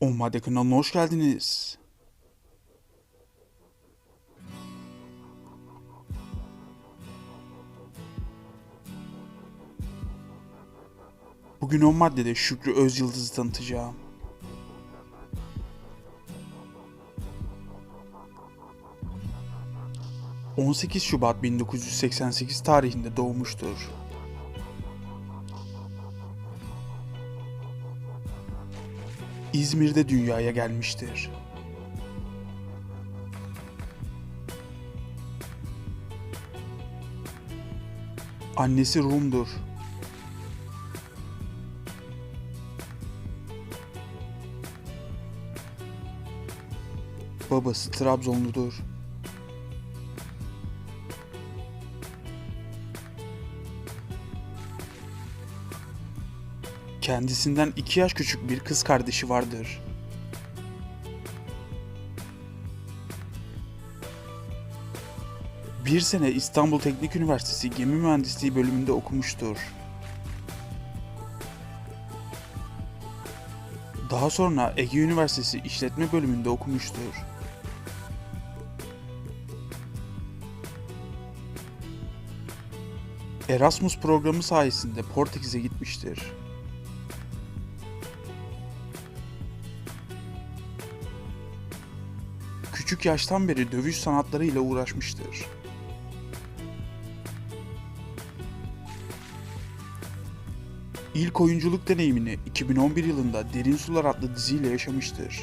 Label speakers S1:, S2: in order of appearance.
S1: Olmadı kanalına hoş geldiniz. Bugün o maddede Şükrü Özyıldız'ı tanıtacağım. ...18 Şubat 1988 tarihinde doğmuştur. İzmir'de dünyaya gelmiştir. Annesi Rum'dur. Babası Trabzonludur. Kendisinden iki yaş küçük bir kız kardeşi vardır. Bir sene İstanbul Teknik Üniversitesi Gemi Mühendisliği bölümünde okumuştur. Daha sonra Ege Üniversitesi İşletme bölümünde okumuştur. Erasmus programı sayesinde Portekiz'e gitmiştir. Küçük yaştan beri dövüş sanatlarıyla uğraşmıştır. İlk oyunculuk deneyimini 2011 yılında Derin Sular adlı diziyle yaşamıştır.